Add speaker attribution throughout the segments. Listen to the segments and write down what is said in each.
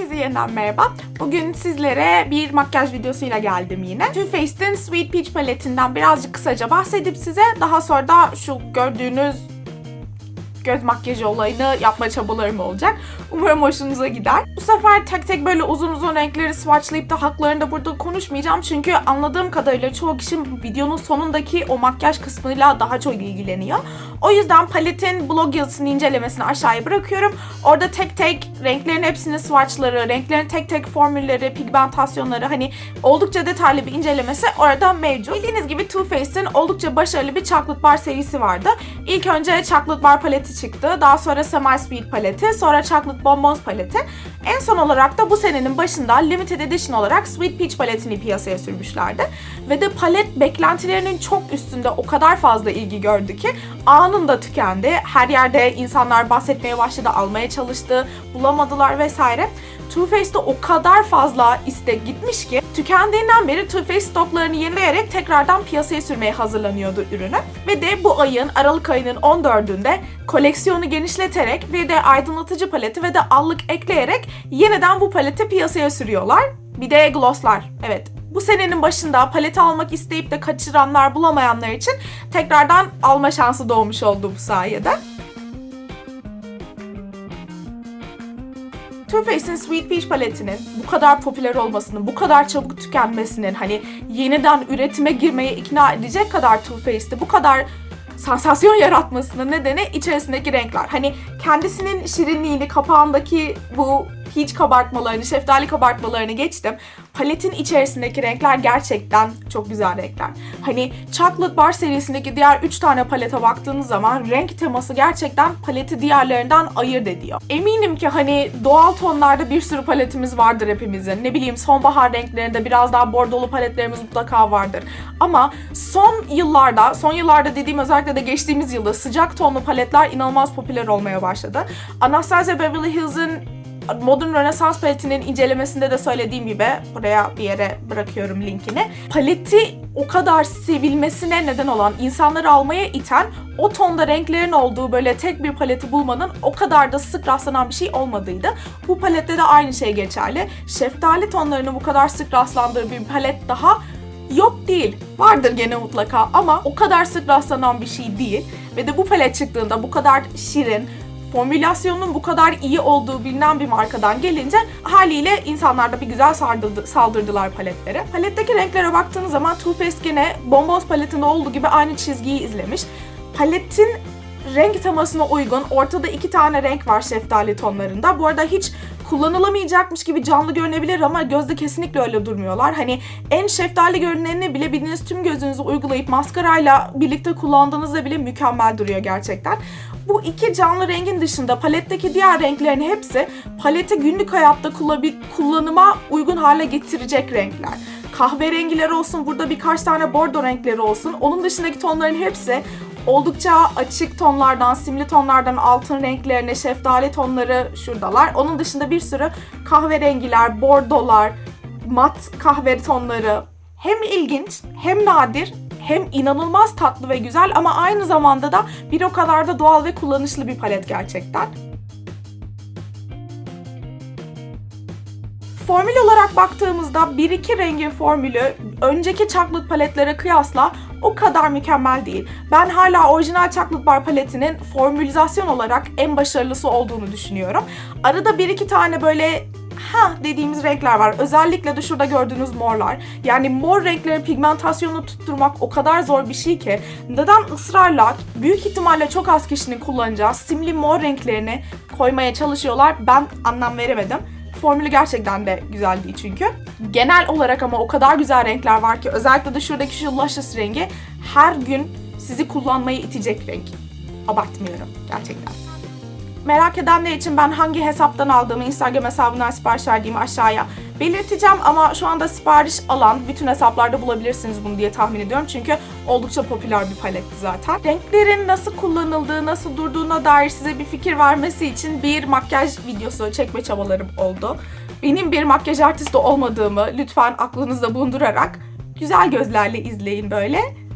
Speaker 1: Herkese yeniden merhaba. Bugün sizlere bir makyaj videosuyla geldim yine. Too Faced'in Sweet Peach paletinden birazcık kısaca bahsedip size daha sonra da şu gördüğünüz göz makyajı olayını yapma çabalarım olacak. Umarım hoşunuza gider. Bu sefer tek tek böyle uzun uzun renkleri swatchlayıp da haklarını da burada konuşmayacağım. Çünkü anladığım kadarıyla çoğu kişi videonun sonundaki o makyaj kısmıyla daha çok ilgileniyor. O yüzden paletin blog yazısını incelemesini aşağıya bırakıyorum. Orada tek tek renklerin hepsini swatchları, renklerin tek tek formülleri, pigmentasyonları hani oldukça detaylı bir incelemesi orada mevcut. Bildiğiniz gibi Too Faced'in oldukça başarılı bir Chocolate Bar serisi vardı. İlk önce Chocolate Bar paleti çıktı. Daha sonra Semi Sweet paleti, sonra Chocolate Bonbons paleti. En son olarak da bu senenin başında Limited Edition olarak Sweet Peach paletini piyasaya sürmüşlerdi. Ve de palet beklentilerinin çok üstünde o kadar fazla ilgi gördü ki anında tükendi. Her yerde insanlar bahsetmeye başladı, almaya çalıştı, bulamadılar vesaire. Too Faced'de o kadar fazla istek gitmiş ki tükendiğinden beri Too Faced stoklarını yenileyerek tekrardan piyasaya sürmeye hazırlanıyordu ürünü. Ve de bu ayın Aralık ayının 14'ünde koleksiyonu genişleterek bir de aydınlatıcı paleti ve de allık ekleyerek yeniden bu paleti piyasaya sürüyorlar. Bir de glosslar. Evet bu senenin başında paleti almak isteyip de kaçıranlar bulamayanlar için tekrardan alma şansı doğmuş oldu bu sayede. Too Faced'in Sweet Peach paletinin bu kadar popüler olmasının, bu kadar çabuk tükenmesinin, hani yeniden üretime girmeye ikna edecek kadar Too Faced'i bu kadar sansasyon yaratmasının nedeni içerisindeki renkler. Hani kendisinin şirinliğini, kapağındaki bu peach kabartmalarını, şeftali kabartmalarını geçtim. Paletin içerisindeki renkler gerçekten çok güzel renkler. Hani Chocolate Bar serisindeki diğer 3 tane palete baktığınız zaman renk teması gerçekten paleti diğerlerinden ayırt ediyor. Eminim ki hani doğal tonlarda bir sürü paletimiz vardır hepimizin. Ne bileyim sonbahar renklerinde biraz daha bordolu paletlerimiz mutlaka vardır. Ama son yıllarda, son yıllarda dediğim özellikle de geçtiğimiz yılda sıcak tonlu paletler inanılmaz popüler olmaya başladı. Anastasia Beverly Hills'in Modern Rönesans paletinin incelemesinde de söylediğim gibi buraya bir yere bırakıyorum linkini. Paleti o kadar sevilmesine neden olan, insanları almaya iten o tonda renklerin olduğu böyle tek bir paleti bulmanın o kadar da sık rastlanan bir şey olmadıydı. Bu palette de aynı şey geçerli. Şeftali tonlarının bu kadar sık rastlandığı bir palet daha yok değil. Vardır gene mutlaka ama o kadar sık rastlanan bir şey değil. Ve de bu palet çıktığında bu kadar şirin, formülasyonun bu kadar iyi olduğu bilinen bir markadan gelince haliyle insanlar da bir güzel sardırdı, saldırdılar paletlere. Paletteki renklere baktığınız zaman Too Faced gene Bombos paletinde olduğu gibi aynı çizgiyi izlemiş. Paletin renk temasına uygun ortada iki tane renk var şeftali tonlarında. Bu arada hiç kullanılamayacakmış gibi canlı görünebilir ama gözde kesinlikle öyle durmuyorlar. Hani en şeftali görünenini bile bildiğiniz tüm gözünüzü uygulayıp maskarayla birlikte kullandığınızda bile mükemmel duruyor gerçekten. Bu iki canlı rengin dışında paletteki diğer renklerin hepsi paleti günlük hayatta kullanıma uygun hale getirecek renkler kahverengiler olsun, burada birkaç tane bordo renkleri olsun. Onun dışındaki tonların hepsi oldukça açık tonlardan, simli tonlardan altın renklerine, şeftali tonları şuradalar. Onun dışında bir sürü kahverengiler, bordolar, mat kahve tonları. Hem ilginç, hem nadir, hem inanılmaz tatlı ve güzel ama aynı zamanda da bir o kadar da doğal ve kullanışlı bir palet gerçekten. Formül olarak baktığımızda bir iki rengin formülü önceki chocolate paletlere kıyasla o kadar mükemmel değil. Ben hala orijinal Chocolate Bar paletinin formülizasyon olarak en başarılısı olduğunu düşünüyorum. Arada bir iki tane böyle ha dediğimiz renkler var. Özellikle de şurada gördüğünüz morlar. Yani mor renklerin pigmentasyonunu tutturmak o kadar zor bir şey ki neden ısrarla büyük ihtimalle çok az kişinin kullanacağı simli mor renklerini koymaya çalışıyorlar ben anlam veremedim. Formülü gerçekten de güzel değil çünkü. Genel olarak ama o kadar güzel renkler var ki özellikle de şuradaki şu luscious rengi her gün sizi kullanmayı itecek renk. Abartmıyorum gerçekten. Merak edenler için ben hangi hesaptan aldığımı Instagram hesabından sipariş verdiğimi aşağıya belirteceğim ama şu anda sipariş alan bütün hesaplarda bulabilirsiniz bunu diye tahmin ediyorum çünkü oldukça popüler bir paletti zaten. Renklerin nasıl kullanıldığı, nasıl durduğuna dair size bir fikir vermesi için bir makyaj videosu çekme çabalarım oldu. Benim bir makyaj artisti olmadığımı lütfen aklınızda bulundurarak güzel gözlerle izleyin böyle.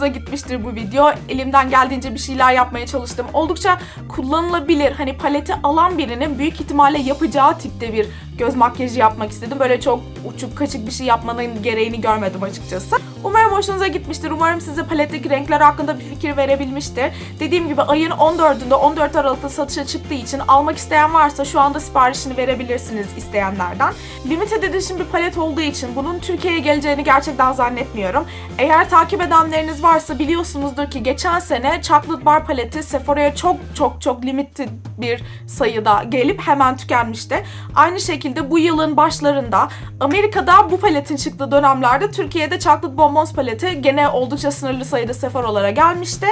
Speaker 1: Vermiştir bu video. Elimden geldiğince bir şeyler yapmaya çalıştım. Oldukça kullanılabilir. Hani paleti alan birinin büyük ihtimalle yapacağı tipte bir göz makyajı yapmak istedim. Böyle çok uçuk kaçık bir şey yapmanın gereğini görmedim açıkçası. Umarım hoşunuza gitmiştir. Umarım size paletteki renkler hakkında bir fikir verebilmiştir. Dediğim gibi ayın 14'ünde 14 Aralık'ta satışa çıktığı için almak isteyen varsa şu anda siparişini verebilirsiniz isteyenlerden. Limited edition bir palet olduğu için bunun Türkiye'ye geleceğini gerçekten zannetmiyorum. Eğer takip edenleriniz varsa biliyorsunuzdur ki geçen sene Chocolate Bar paleti Sephora'ya çok çok çok limited bir sayıda gelip hemen tükenmişti. Aynı şekilde bu yılın başlarında Amerika'da bu paletin çıktığı dönemlerde Türkiye'de Chocolate Bonbons paleti gene oldukça sınırlı sayıda Sephora'lara gelmişti.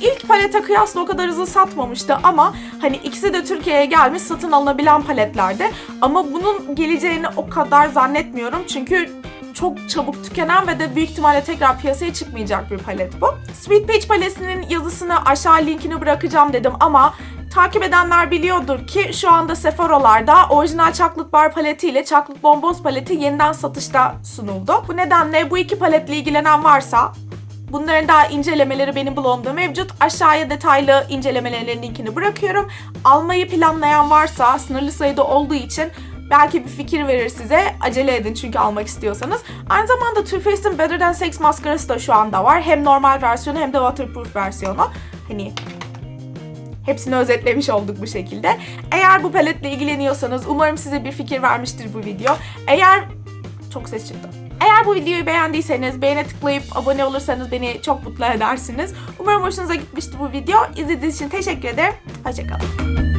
Speaker 1: İlk palete kıyasla o kadar hızlı satmamıştı ama hani ikisi de Türkiye'ye gelmiş satın alınabilen paletlerdi. Ama bunun geleceğini o kadar zannetmiyorum çünkü çok çabuk tükenen ve de büyük ihtimalle tekrar piyasaya çıkmayacak bir palet bu. Sweet Peach paletinin yazısını aşağı linkini bırakacağım dedim ama takip edenler biliyordur ki şu anda Sephora'larda orijinal Chocolate Bar paleti ile Chocolate Bonbons paleti yeniden satışta sunuldu. Bu nedenle bu iki paletle ilgilenen varsa Bunların daha incelemeleri benim blogumda mevcut. Aşağıya detaylı incelemelerin linkini bırakıyorum. Almayı planlayan varsa sınırlı sayıda olduğu için belki bir fikir verir size. Acele edin çünkü almak istiyorsanız. Aynı zamanda Too Faced'in Better Than Sex maskarası da şu anda var. Hem normal versiyonu hem de waterproof versiyonu. Hani Hepsini özetlemiş olduk bu şekilde. Eğer bu paletle ilgileniyorsanız umarım size bir fikir vermiştir bu video. Eğer çok ses çıktı. Eğer bu videoyu beğendiyseniz beğene tıklayıp abone olursanız beni çok mutlu edersiniz. Umarım hoşunuza gitmişti bu video. İzlediğiniz için teşekkür ederim. Hoşçakalın.